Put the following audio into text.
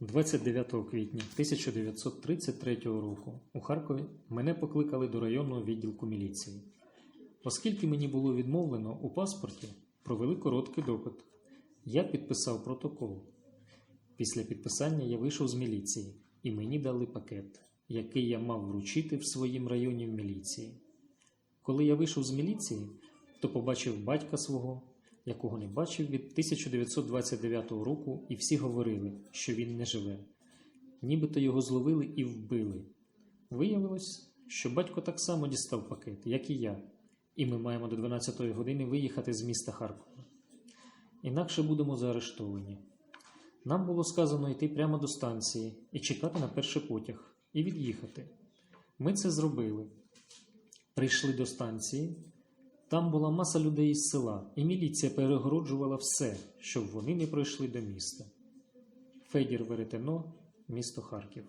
29 квітня 1933 року у Харкові мене покликали до районного відділку міліції. Оскільки мені було відмовлено у паспорті, провели короткий допит. Я підписав протокол. Після підписання я вийшов з міліції, і мені дали пакет, який я мав вручити в своїм районі в міліції. Коли я вийшов з міліції, то побачив батька свого, якого не бачив від 1929 року, і всі говорили, що він не живе. Нібито його зловили і вбили. Виявилось, що батько так само дістав пакет, як і я, і ми маємо до 12-ї години виїхати з міста Харкова. Інакше будемо заарештовані. Нам було сказано йти прямо до станції і чекати на перший потяг, і від'їхати. Ми це зробили. Прийшли до станції. Там була маса людей із села, і міліція перегороджувала все, щоб вони не пройшли до міста. Федір Веретено, місто Харків.